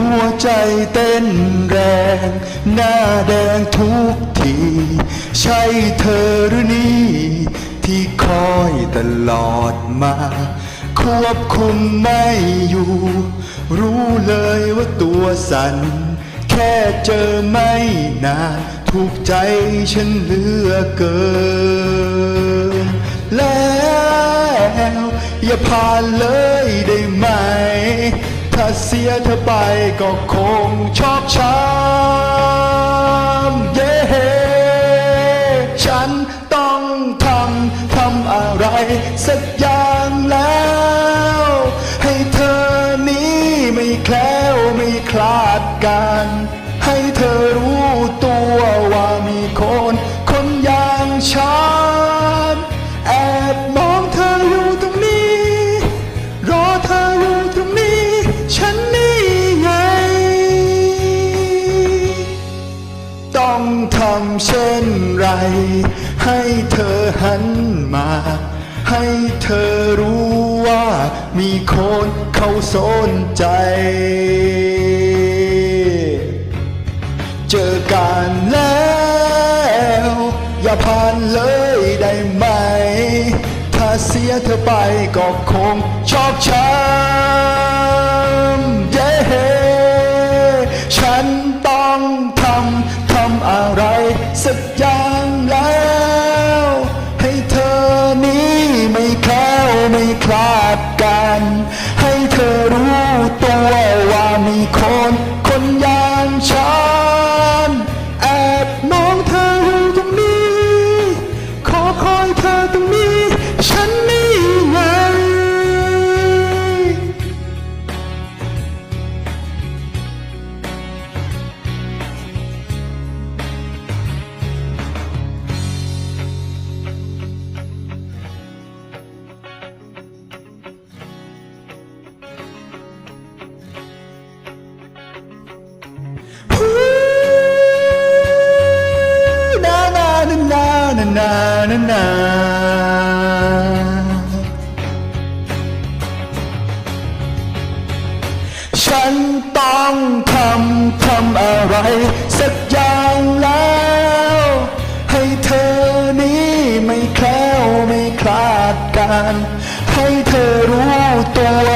ัวใจเต้นแรง หน้าแดงทุกที ใช่เธอหรือนี่ ที่คอยตลอดมา ควบคุมไม่อยู่ รู้เลยว่าตัวสั่นแค่เจอไม่นานถูกใจฉันเหลือเกิน แล้ว อย่าผ่านเลยได้ไหม เสียเธอไปก็คงชอบช้ำเย้ฉันต้องทำทำอะไรสักอย่างแล้ว ให้เธอนี้ไม่แคล้วไม่คลาดกัน ให้เธอรู้ เช่นไร ให้เธอหันมา ให้เธอรู้ว่ามีคนเขาสนใจ เจอกันแล้ว อย่าผ่านเลยได้ไหม ถ้าเสียเธอไปก็คงชอกช้ำางแล้ว ให้เธอนี้ไม่แคล้วไม่คลาดกัน นานานานาฉันต้องทำทำอะไร สักอย่างแล้ว ให้เธอนี้ไม่แคล้วไม่คลาดการ ให้เธอรู้ตัว